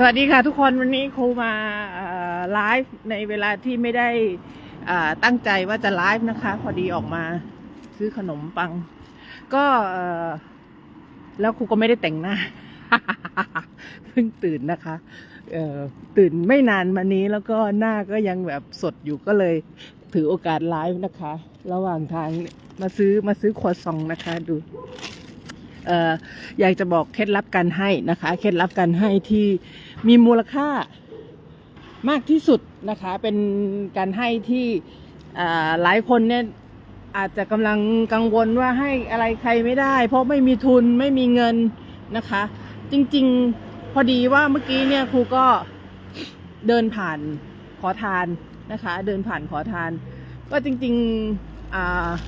สวัสดีค่ะทุกคนวันนี้ครูมาไลฟ์ในเวลาที่ไม่ได้ตั้งใจว่าจะไลฟ์นะคะ พอดีออกมาซื้อขนมปัง ก็แล้วครูก็ไม่ได้แต่งหน้าเพิ่งตื่นนะคะตื่นไม่นานมานี้แล้วก็หน้าก็ยังแบบสดอยู่ก็เลยถือโอกาสไลฟ์นะคะ ระหว่างทางมาซื้อมาซื้อครัวซองนะคะ ดู อออยากจะบอกเคล็ดลับการให้นะคะ เคล็ดลับการให้ที่มีมูลค่ามากที่สุดนะคะ เป็นการให้ที่หลายคนเนี่ยอาจจะกำลังกังวลว่าให้อะไรใครไม่ได้ เพราะไม่มีทุนไม่มีเงินนะคะ จริงๆพอดีว่าเมื่อกี้เนี่ยครูก็เดินผ่านขอทานนะคะ เดินผ่านขอทาน ก็จริงๆอ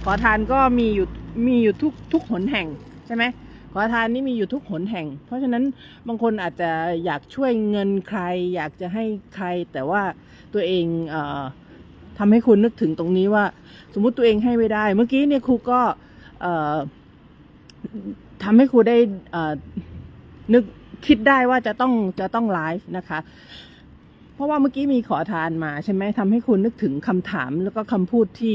ขอทานก็มีอยู่มีอยู่ทุกทุกหนแห่งใช่ไหม ขอทานนี่มีอยู่ทุกหนแห่ง เพราะฉะนั้นบางคนอาจจะอยากช่วยเงินใคร อยากจะให้ใคร แต่ว่าตัวเองเออทำให้คุณนึกถึงตรงนี้ว่า สมมุติตัวเองให้ไม่ได้ เมื่อกี้เนี่ยครูก็เอ่อทำให้ครูได้เอ่อนึกคิดได้ว่าจะต้องจะต้องไลฟ์นะคะ เพราะว่าเมื่อกี้มีขอทานมาใช่ไหมทำให้คุณนึกถึงคำถามแล้วก็คำพูดที่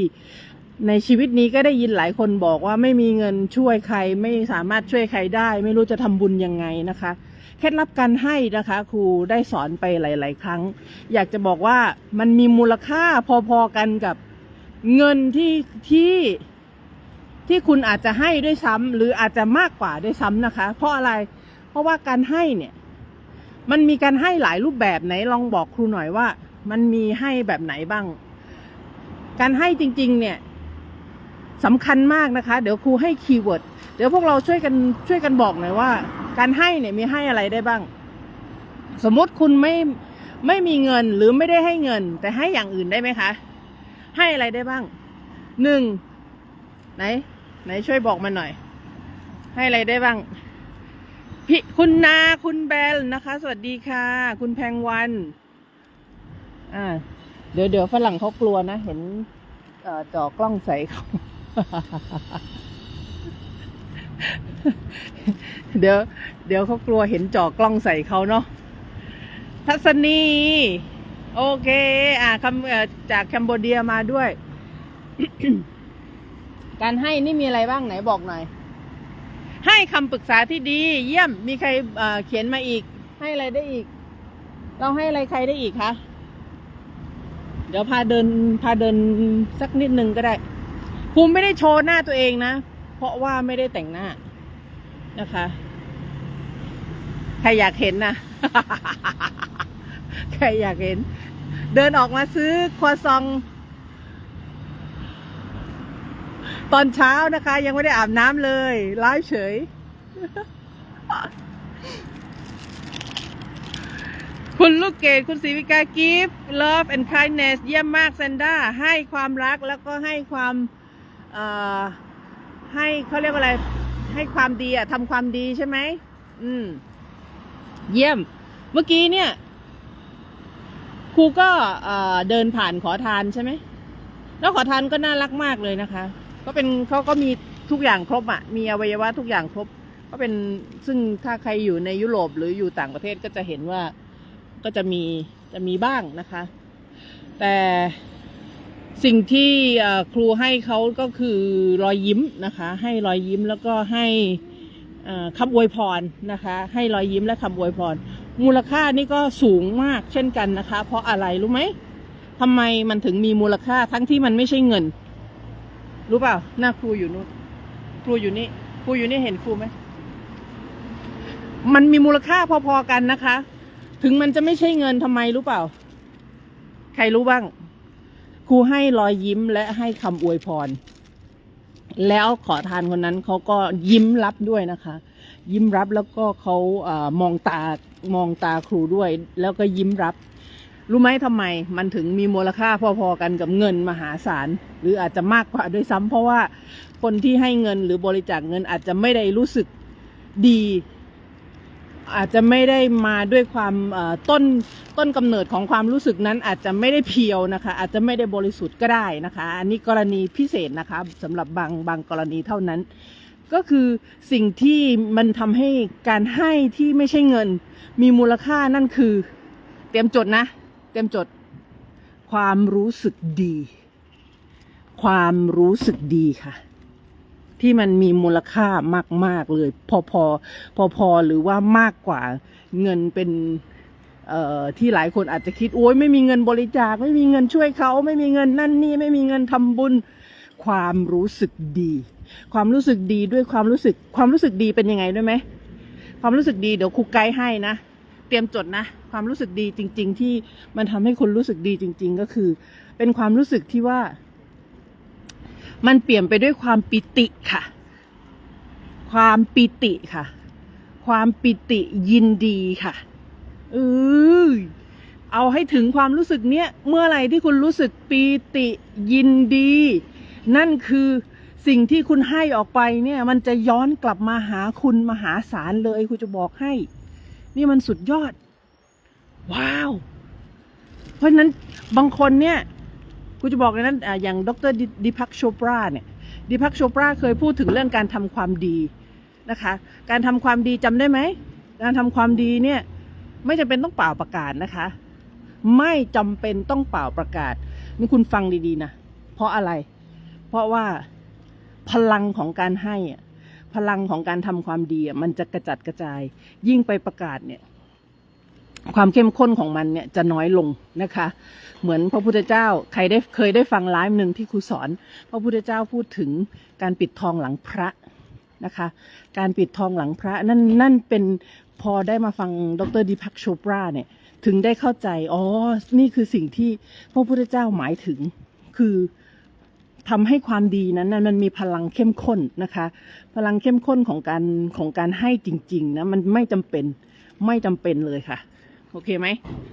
ในชีวิตนี้ก็ได้ยินหลายคนบอกว่าไม่มีเงินช่วยใครไม่สามารถช่วยใครได้ ไม่รู้จะทำบุญยังไงนะคะเคล็ดลับการให้นะคะครูได้สอนไปหลาย ๆ ครั้ง อยากจะบอกว่ามันมีมูลค่าพอๆกันกับเงินที่ที่ที่คุณอาจจะให้ด้วยซ้ำหรืออาจจะมากกว่าด้วยซ้ำนะคะ เพราะอะไร เพราะว่าการให้เนี่ย มันมีการให้หลายรูปแบบไหนลองบอกครูหน่อยว่า มันมีให้แบบไหนบ้าง การให้จริง ๆ เนี่ย สำคัญมากนะคะ เดี๋ยวครูให้คีย์เวิร์ดเดี๋ยวพวกเราช่วยกันช่วยกันบอกหน่อยว่า การให้เนี่ยมีให้อะไรได้บ้าง สมมติคุณไม่ไม่มีเงินหรือไม่ได้ให้เงิน แต่ให้อย่างอื่นได้ไหมคะ ให้อะไรได้บ้างหนึ่งไหน ไหนช่วยบอกมาหน่อย ให้อะไรได้บ้างพี่คุณนาคุณแบลนะคะ สวัสดีค่ะ คุณแพงวันอ่าเดี๋ยวเดี๋ยวฝรั่งเขากลัวนะ เห็นจ่อกล้องใส่เขา เดี๋ยว เดี๋ยวเขากลัวเห็นจ่อกล้องใส่เขาเนาะทัศนี โอเค อ่าคำจากแคมโบเดียมาด้วย การให้นี่มีอะไรบ้างไหนบอกหน่อย ให้คำปรึกษาที่ดี เยี่ยมมีใครเเขียนมาอีก ให้อะไรได้อีก เราให้อะไรใครได้อีกคะเดี๋ยวพาเดินพาเดินสักนิดนึงก็ได้ ภูมิไม่ได้โชว์หน้าตัวเองนะ เพราะว่าไม่ได้แต่งหน้านะคะ ใครอยากเห็นนะ ใครอยากเห็น เดินออกมาซื้อครัวซอง ตอนเช้านะคะ ยังไม่ได้อาบน้ำเลยไลฟ์เฉย คุณลูกเกดคุณศรีวิกากิฟต์ love and kindness เยี่ยมมากแซนด้า ให้ความรักแล้วก็ให้ความ ให้เขาเรียกว่าอะไร ให้ความดีอะทำความดีใช่ไหมอืม เยี่ยม เมื่อกี้เนี่ยครูก็เอ่อเดินผ่านขอทานใช่ไหม แล้วขอทานก็น่ารักมากเลยนะคะ ก็เป็นเขาก็มีทุกอย่างครบอะมีอวัยวะทุกอย่างครบ ก็เป็นซึ่งถ้าใครอยู่ในยุโรปหรืออยู่ต่างประเทศก็จะเห็นว่าก็จะมีจะมีบ้างนะคะ แต่ สิ่งที่ครูให้เขาก็คือรอยยิ้มนะคะ ให้รอยยิ้มแล้วก็ให้คำอวยพรนะคะ ให้รอยยิ้มและคำอวยพร มูลค่านี่ก็สูงมากเช่นกันนะคะ เพราะอะไรรู้ไหมทำไมมันถึงมีมูลค่าทั้งที่มันไม่ใช่เงิน รู้เปล่าหน้าครูอยู่นู้นครูอยู่นี่ครูอยู่นี่เห็นครูไหมมันมีมูลค่าพอๆกันนะคะ ถึงมันจะไม่ใช่เงินทำไมรู้เปล่า ใครรู้บ้าง ครูให้รอยยิ้มและให้คำอวยพร แล้วขอทานคนนั้นเขาก็ยิ้มรับด้วยนะคะ ยิ้มรับแล้วก็เขาเออมองตามองตาครูด้วย แล้วก็ยิ้มรับ รู้ไหมทำไมมันถึงมีมูลค่าพอๆกันกับเงินมหาศาล หรืออาจจะมากกว่าด้วยซ้ำเพราะว่าคนที่ให้เงินหรือบริจาคเงินอาจจะไม่ได้รู้สึกดี อาจจะไม่ได้มาด้วยความต้นต้นกำเนิดของความรู้สึกนั้นอาจจะไม่ได้เพียวนะคะ อาจจะไม่ได้บริสุทธิ์ก็ได้นะคะ อันนี้กรณีพิเศษนะคะสำหรับบางบางกรณีเท่านั้น ก็คือสิ่งที่มันทำให้การให้ที่ไม่ใช่เงิน มีมูลค่านั่นคือ เตรียมจดนะ เตรียมจด ความรู้สึกดี ความรู้สึกดีค่ะ ที่มันมีมูลค่ามาก ๆ เลย พอพอพอพอหรือว่ามากกว่าเงินเป็นเอ่อที่หลายคนอาจจะคิดโอ้ยไม่มีเงินบริจาค ไม่มีเงินช่วยเขาไม่มีเงินนั่นนี่ไม่มีเงินทำบุญความรู้สึกดี ความรู้สึกดีด้วยความรู้สึกความรู้สึกดีเป็นยังไงด้วยไหมความรู้สึกดีเดี๋ยวครูไกด์ให้นะเตรียมจดนะ ความรู้สึกดีจริง ๆ ที่มันทำให้คุณรู้สึกดีจริง ๆ ก็คือ เป็นความรู้สึกที่ว่า มันเปลี่ยนไปด้วยความปิติค่ะ ความปิติค่ะ ความปิติยินดีค่ะเออเอาให้ถึงความรู้สึกเนี้ยเมื่อไรที่คุณรู้สึกปีติยินดี นั่นคือสิ่งที่คุณให้ออกไปเนี่ย มันจะย้อนกลับมาหาคุณมหาศาลเลยคุณจะบอกให้ นี่มันสุดยอด ว้าว เพราะฉะนั้นบางคนเนี่ย กูจะบอกเลยนั้นอะอย่างดรดิพักโชปราเนี่ยดิพักโชปราเคยพูดถึงเรื่องการทำความดีนะคะ การทำความดีจำได้ไหม การทำความดีเนี่ยไม่จำเป็นต้องเป่าประกาศนะคะ ไม่จำเป็นต้องเป่าประกาศนี่คุณฟังดีๆนะเพราะอะไร เพราะว่าพลังของการให้อะพลังของการทำความดีอะมันจะกระจัดกระจาย ยิ่งไปประกาศเนี่ย ความเข้มข้นของมันเนี่ยจะน้อยลงนะคะ เหมือนพระพุทธเจ้าใครได้เคยได้ฟังไลฟ์หนึ่งที่ครูสอน พระพุทธเจ้าพูดถึงการปิดทองหลังพระนะคะ การปิดทองหลังพระนั่นนั่นเป็นพอได้มาฟังดรดิพักโชปราเนี่ยถึงได้เข้าใจ อ๋อ นี่คือสิ่งที่พระพุทธเจ้าหมายถึงคือทำให้ความดีนั้นนะมันมีพลังเข้มข้นนะคะ พลังเข้มข้นของการของการให้จริง ๆ นะ มันไม่จำเป็นไม่จำเป็นเลยค่ะ โอเคไหม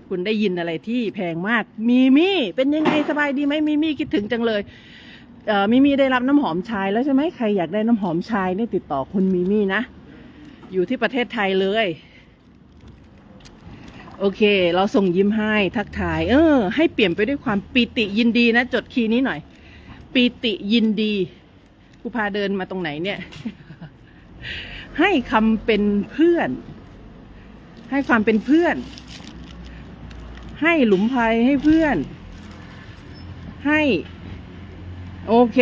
คุณได้ยินอะไรที่แพงมาก มีมี่เป็นยังไงสบายดีไหมมีมี่คิดถึงจังเลยเอ่อมิมี่ได้รับน้ำหอมชายแล้วใช่ไหมใครอยากได้น้ำหอมชายเนี่ยติดต่อคุณมิมี่นะ อยู่ที่ประเทศไทยเลย โอเค เราส่งยิ้มให้ทักทาย เออ ให้เปลี่ยนไปด้วยความปีติยินดีนะ จดคีย์นี้หน่อย ปีติยินดีกูพาเดินมาตรงไหนเนี่ย ให้คำเป็นเพื่อน ให้ความเป็นเพื่อน ให้หลุมภัยให้เพื่อน ให้ โอเค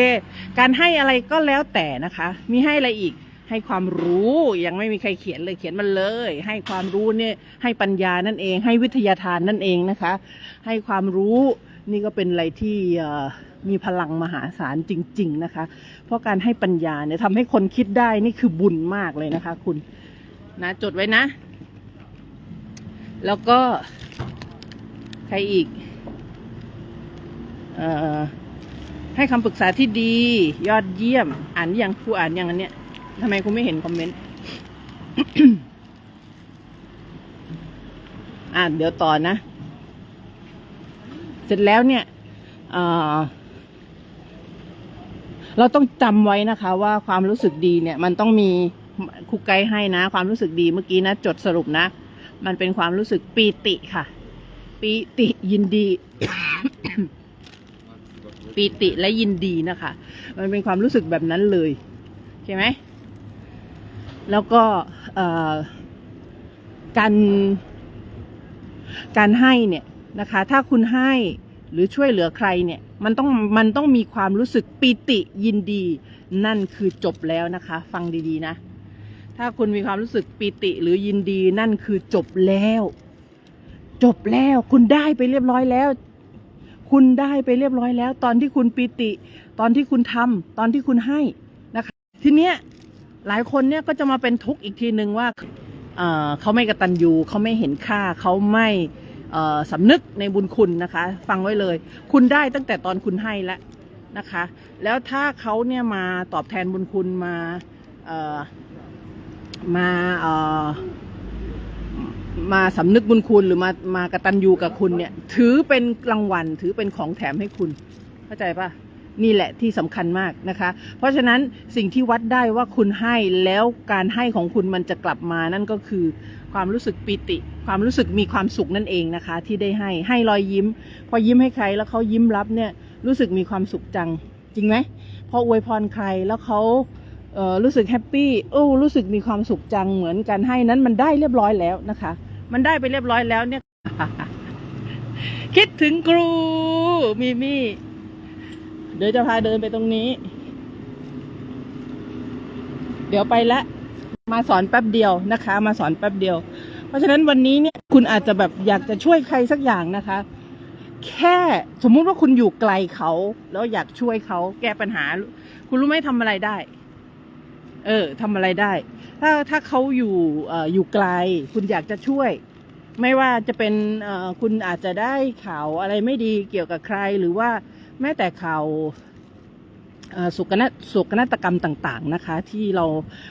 การให้อะไรก็แล้วแต่นะคะ มีให้อะไรอีก ให้ความรู้ยังไม่มีใครเขียนเลยเขียนมันเลย ให้ความรู้เนี่ย ให้ปัญญานั่นเอง ให้วิทยาทานนั่นเองนะคะ ให้ความรู้นี่ก็เป็นอะไรที่มีพลังมหาศาลจริง ๆ นะคะ เพราะการให้ปัญญาเนี่ยทำให้คนคิดได้นี่คือบุญมากเลยนะคะ คุณนะจดไว้นะ แล้วก็ ใครอีกเอ่อให้คำปรึกษาที่ดี ยอดเยี่ยม อ่านยังครูอ่านยังอันเนี้ยทำไมครูไม่เห็นคอมเมนต์อ่านเดี๋ยวต่อนะ เสร็จแล้วเนี่ยเอ่อเราต้องจำไว้นะคะ ว่าความรู้สึกดีเนี่ย มันต้องมีครูไกด์ให้นะ ความรู้สึกดีเมื่อกี้นะ จดสรุปนะ มันเป็นความรู้สึกปีติค่ะ ปีติยินดี ปีติและยินดีนะคะ มันเป็นความรู้สึกแบบนั้นเลยใช่ไหมแล้วก็การการให้เนี่ยนะคะ ถ้าคุณให้หรือช่วยเหลือใครเนี่ยมันต้องมันต้องมีความรู้สึกปีติยินดี นั่นคือจบแล้วนะคะ ฟังดีๆนะ ถ้าคุณมีความรู้สึกปีติหรือยินดีนั่นคือจบแล้ว จบแล้วคุณได้ไปเรียบร้อยแล้ว คุณได้ไปเรียบร้อยแล้ว ตอนที่คุณปีติ ตอนที่คุณทำตอนที่คุณให้นะคะ ทีเนี้ยหลายคนเนี่ยก็จะมาเป็นทุกข์อีกทีหนึ่งว่าเออเขาไม่กระตันยูเขาไม่เห็นค่าเขาไม่เออสำนึกในบุญคุณนะคะ ฟังไว้เลย คุณได้ตั้งแต่ตอนคุณให้แล้วนะคะ แล้วถ้าเขาเนี่ยมาตอบแทนบุญคุณมาเออมาเออ มาสำนึกบุญคุณหรือมามากระตัญญูกับคุณเนี่ย ถือเป็นรางวัลถือเป็นของแถมให้คุณ เข้าใจปะนี่แหละที่สำคัญมากนะคะ เพราะฉะนั้นสิ่งที่วัดได้ว่าคุณให้แล้วการให้ของคุณมันจะกลับมานั่นก็คือ ความรู้สึกปิติ ความรู้สึกมีความสุขนั่นเองนะคะ ที่ได้ให้ให้รอยยิ้ม พอยิ้มให้ใครแล้วเขายิ้มรับเนี่ยรู้สึกมีความสุขจังจริงไหมพออวยพรใครแล้วเขา เออรู้สึกแฮปปี้โอ้รู้สึกมีความสุขจังเหมือนกันให้นั้นมันได้เรียบร้อยแล้วนะคะ มันได้ไปเรียบร้อยแล้วเนี่ย คิดถึงครูมีมี่เดี๋ยวจะพาเดินไปตรงนี้ เดี๋ยวไปละมาสอนแป๊บเดียวนะคะ มาสอนแป๊บเดียว เพราะฉะนั้นวันนี้เนี่ยคุณอาจจะแบบอยากจะช่วยใครสักอย่างนะคะ แค่สมมุติว่าคุณอยู่ไกลเขา แล้วอยากช่วยเขาแก้ปัญหา คุณรู้ไหมทำอะไรได้ เออทำอะไรได้ ถ้าถ้าเขาอยู่ออยู่ไกล คุณอยากจะช่วย ไม่ว่าจะเป็นคุณอาจจะได้ข่าวอะไรไม่ดีเกี่ยวกับใคร หรือว่าแม้แต่ข่าวสุกนาสุกนาฏกรรมต่าง ๆนะคะ ที่เรา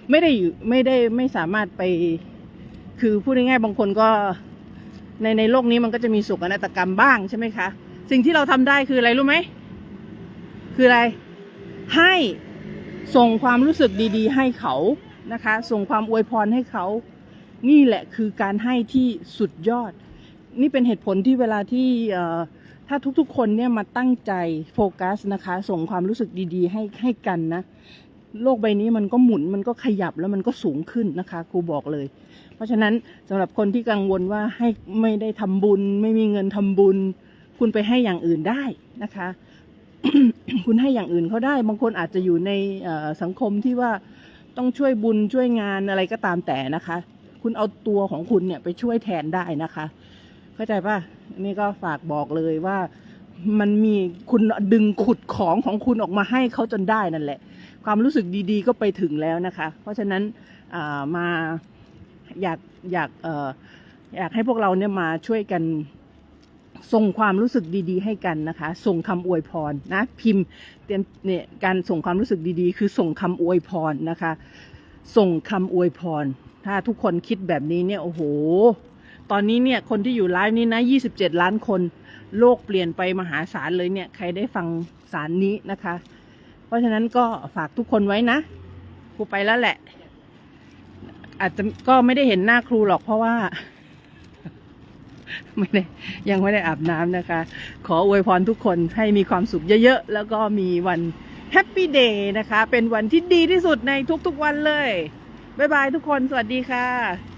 ไม่ได้อยู่ไม่ได้ไม่สามารถไป คือพูดง่ายๆบางคนก็ในในโลกนี้มันก็จะมีสุกนาฏกรรมบ้างใช่ไหมคะ สิ่งที่เราทำได้คืออะไรรู้ไหม คืออะไร ให้ ส่งความรู้สึกดีๆ ให้เขานะคะ ส่งความอวยพรให้เขา นี่แหละคือการให้ที่สุดยอด นี่เป็นเหตุผลที่เวลาที่ถ้าทุกๆ คนเนี่ยมาตั้งใจโฟกัสนะคะ ส่งความรู้สึกดีๆ ให้ให้กันนะ โลกใบนี้มันก็หมุนมันก็ขยับแล้วมันก็สูงขึ้นนะคะครูบอกเลย เพราะฉะนั้นสำหรับคนที่กังวลว่าให้ไม่ได้ทำบุญ ไม่มีเงินทำบุญ คุณไปให้อย่างอื่นได้นะคะ คุณให้อย่างอื่นเขาได้ บางคนอาจจะอยู่ในสังคมที่ว่าต้องช่วยบุญช่วยงานอะไรก็ตามแต่นะคะ คุณเอาตัวของคุณเนี่ยไปช่วยแทนได้นะคะ เข้าใจป่ะนี่ก็ฝากบอกเลยว่ามันมีคุณดึงขุดของของคุณออกมาให้เขาจนได้นั่นแหละ ความรู้สึกดีๆ ก็ไปถึงแล้วนะคะ เพราะฉะนั้นมาอยากอยากอยากให้พวกเราเนี่ยมาช่วยกัน ส่งความรู้สึกดีๆ ให้กันนะคะ ส่งคำอวยพรนะ พิมพ์เตรียมเนี่ยการส่งความรู้สึกดีๆ คือส่งคำอวยพรนะคะ ส่งคำอวยพร ถ้าทุกคนคิดแบบนี้เนี่ยโอ้โห ตอนนี้เนี่ยคนที่อยู่ไลฟ์นี้นะ27 ล้านคน โลกเปลี่ยนไปมหาศาลเลยเนี่ย ใครได้ฟังสารนี้นะคะ เพราะฉะนั้นก็ฝากทุกคนไว้นะครูไปแล้วแหละ อาจจะก็ไม่ได้เห็นหน้าครูหรอกเพราะว่า ไม่ได้ยังไม่ได้อาบน้ำนะคะ ขออวยพรทุกคนให้มีความสุขเยอะๆ แล้วก็มีวันแฮปปี้เดย์นะคะ เป็นวันที่ดีที่สุดในทุกๆวันเลย บ๊ายบายทุกคน สวัสดีค่ะ